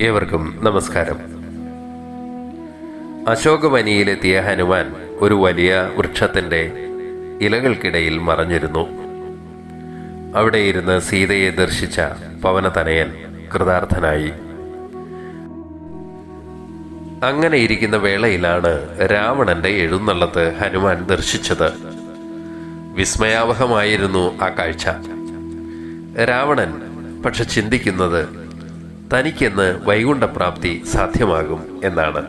ഏവർക്കും നമസ്കാരം. അശോകവനിയിലെത്തിയ ഹനുമാൻ ഒരു വലിയ വൃക്ഷത്തിന്റെ ഇലകൾക്കിടയിൽ മറഞ്ഞിരുന്നു. അവിടെ ഇരുന്ന് സീതയെ ദർശിച്ച പവനതനയൻ കൃതാർത്ഥനായി. അങ്ങനെ ഇരിക്കുന്ന വേളയിലാണ് രാവണന്റെ എഴുന്നള്ളത്ത് ഹനുമാൻ ദർശിച്ചത്. വിസ്മയാവഹമായിരുന്നു ആ കാഴ്ച. രാവണൻ പക്ഷെ ചിന്തിക്കുന്നത് തനിക്കെന്ന് വൈകുണ്ഠപ്രാപ്തി സാധ്യമാകും എന്നാണ്.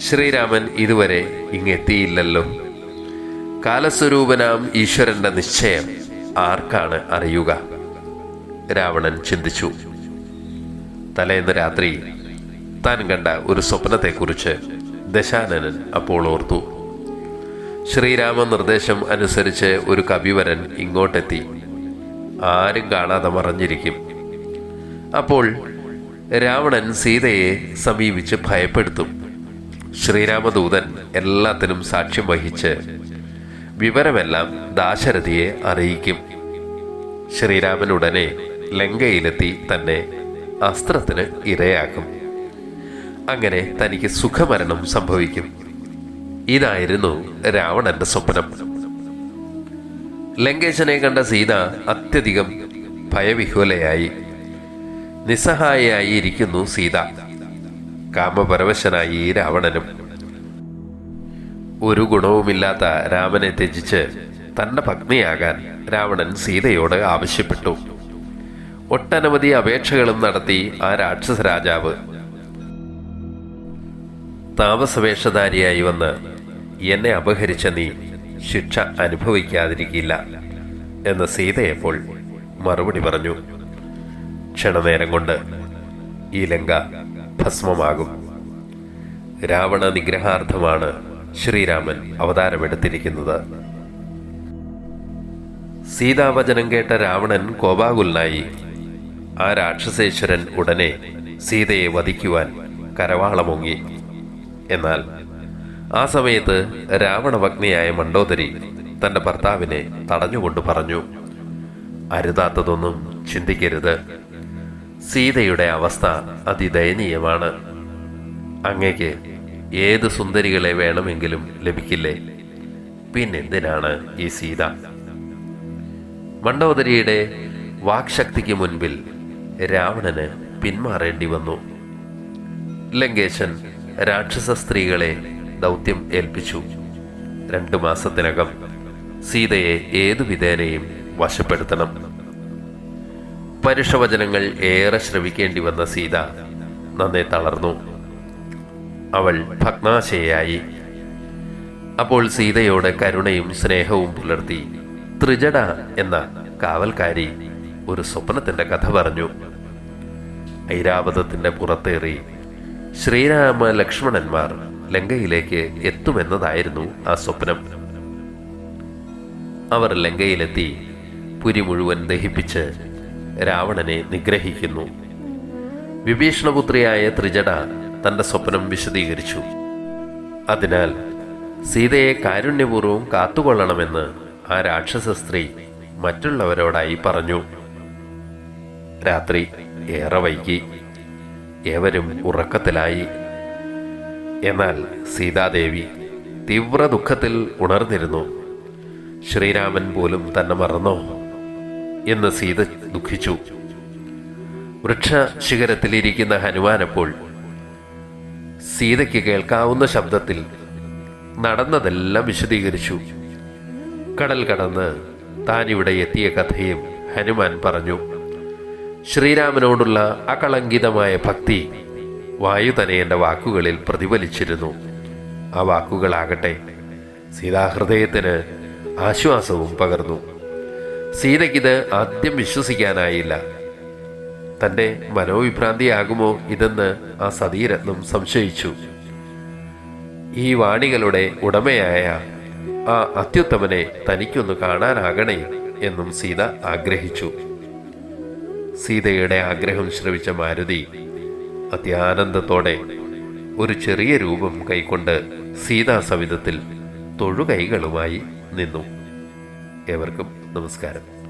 ശ്രീരാമൻ ഇതുവരെ ഇങ്ങെത്തിയില്ലല്ലോ. കാലസ്വരൂപനാം ഈശ്വരന്റെ നിശ്ചയം ആർക്കാണ് അറിയുക? രാവണൻ ചിന്തിച്ചു. തലേന്ന് രാത്രി താൻ കണ്ട ഒരു സ്വപ്നത്തെക്കുറിച്ച് ദശാനനൻ അപ്പോൾ ഓർത്തു. ശ്രീരാമ നിർദ്ദേശം അനുസരിച്ച് ഒരു കവിവരൻ ഇങ്ങോട്ടെത്തി. ആരും കാണാതെ മറഞ്ഞിരിക്കും. അപ്പോൾ രാവണൻ സീതയെ സമീപിച്ച് ഭയപ്പെടുത്തും. ശ്രീരാമദൂതൻ എല്ലാത്തിനും സാക്ഷ്യം വഹിച്ച് വിവരമെല്ലാം ദാശരഥിയെ അറിയിക്കും. ശ്രീരാമൻ ഉടനെ ലങ്കയിലെത്തി തന്നെ അസ്ത്രത്തിന് ഇരയാക്കും. അങ്ങനെ തനിക്ക് സുഖമരണം സംഭവിക്കും. ഇതായിരുന്നു രാവണന്റെ സ്വപ്നം. ലങ്കേശനെ കണ്ട സീത അത്യധികം ഭയവിഹ്വലയായി. നിസ്സഹായയായി ഇരിക്കുന്നു സീത. കാമപരവശനായി രാവണനും. ഒരു ഗുണവുമില്ലാത്ത രാമനെ ത്യജിച്ച് തന്റെ പത്നിയാകാൻ രാവണൻ സീതയോട് ആവശ്യപ്പെട്ടു. ഒട്ടനവധി അപേക്ഷകളും നടത്തി ആ രാക്ഷസ രാജാവ്. താമസവേഷധാരിയായി വന്ന് എന്നെ അപഹരിച്ച നീ ശിക്ഷ അനുഭവിക്കാതിരിക്കില്ല എന്ന് സീതയപ്പോൾ മറുപടി പറഞ്ഞു. ക്ഷണനേരം കൊണ്ട് ഈ ലങ്ക ഭസ്മമാകും. രാവണ നിഗ്രഹാർത്ഥമാണ് ശ്രീരാമൻ അവതാരമെടുത്തിരിക്കുന്നത്. സീതാവചനം കേട്ട രാവണൻ കോപാകുലനായി. ആ രാക്ഷസേശ്വരൻ ഉടനെ സീതയെ വധിക്കുവാൻ കരവാളമൊങ്ങി. എന്നാൽ ആ സമയത്ത് രാവണഭഗ്നിയായ മണ്ടോദരി തന്റെ ഭർത്താവിനെ തടഞ്ഞുകൊണ്ട് പറഞ്ഞു അരുതാത്തതൊന്നും ചിന്തിക്കരുത്. സീതയുടെ അവസ്ഥ അതിദയനീയമാണ്. അങ്ങയ്ക്ക് ഏത് സുന്ദരികളെ വേണമെങ്കിലും ലഭിക്കില്ലേ? പിന്നെന്തിനാണ് ഈ സീത? മണ്ഡോദരിയുടെ വാക്ശക്തിക്ക് മുൻപിൽ രാവണന് പിന്മാറേണ്ടി വന്നു. ലങ്കേശൻ രാക്ഷസ സ്ത്രീകളെ ദൗത്യം ഏൽപ്പിച്ചു. രണ്ടു മാസത്തിനകം സീതയെ ഏതു വിധേനയും വശപ്പെടുത്തണം. പരുഷവചനങ്ങൾ ഏറെ ശ്രവിക്കേണ്ടി വന്ന സീത നന്നെ തളർന്നു. അവൾ ഭഗ്നാശയായി. അപ്പോൾ സീതയോട് കരുണയും സ്നേഹവും പുലർത്തി ത്രിജട എന്ന കാവൽക്കാരി ഒരു സ്വപ്നത്തിന്റെ കഥ പറഞ്ഞു. ഐരാവതത്തിന്റെ പുറത്തേറി ശ്രീരാമ ലക്ഷ്മണന്മാർ ലങ്കയിലേക്ക് എത്തുമെന്നതായിരുന്നു ആ സ്വപ്നം. അവർ ലങ്കയിലെത്തി പുരി മുഴുവൻ ദഹിപ്പിച്ച് രാവണനെ നിഗ്രഹിക്കുന്നു. വിഭീഷണപുത്രിയായ ത്രിജട തന്റെ സ്വപ്നം വിശദീകരിച്ചു. അതിനാൽ സീതയെ കാരുണ്യപൂർവം കാത്തുകൊള്ളണമെന്ന് ആ രാക്ഷസ സ്ത്രീ മറ്റുള്ളവരോടായി പറഞ്ഞു. രാത്രി ഏറെ വൈകി. ഏവരും ഉറക്കത്തിലായി. എന്നാൽ സീതാദേവി തീവ്ര ദുഃഖത്തിൽ ഉണർന്നിരുന്നു. ശ്രീരാമൻ പോലും തന്നെ മറന്നോ? എന്ന് സീത ദുഃഖിച്ചു. വൃക്ഷ ശിഖരത്തിലിരിക്കുന്ന ഹനുമാനപ്പോൾ സീതയ്ക്ക് കേൾക്കാവുന്ന ശബ്ദത്തിൽ നടന്നതെല്ലാം വിശദീകരിച്ചു. കടൽ കടന്ന് താനിവിടെ എത്തിയ കഥയും ഹനുമാൻ പറഞ്ഞു. ശ്രീരാമനോടുള്ള അകളങ്കിതമായ ഭക്തി വായു തന്നെ എന്റെ വാക്കുകളിൽ പ്രതിഫലിച്ചിരുന്നു. ആ വാക്കുകളാകട്ടെ സീതാഹൃദയത്തിന് ആശ്വാസവും പകർന്നു. സീതയ്ക്കിത് ആദ്യം വിശ്വസിക്കാനായില്ല. തന്റെ മനോവിഭ്രാന്തിയാകുമോ ഇതെന്ന് ആ സതീരത്നം സംശയിച്ചു. ഈ വാണികളുടെ ഉടമയായ ആ അത്യുത്തമനെ തനിക്കൊന്ന് കാണാനാകണേ എന്നും സീത ആഗ്രഹിച്ചു. സീതയുടെ ആഗ്രഹം ശ്രവിച്ച മാരുതി അത്യാനന്ദത്തോടെ ഒരു ചെറിയ രൂപം കൈക്കൊണ്ട് സീതാ സീതാസവിധത്തിൽ തൊഴുകൈകളുമായി നിന്നു. ഏവർക്കും നമസ്കാരം.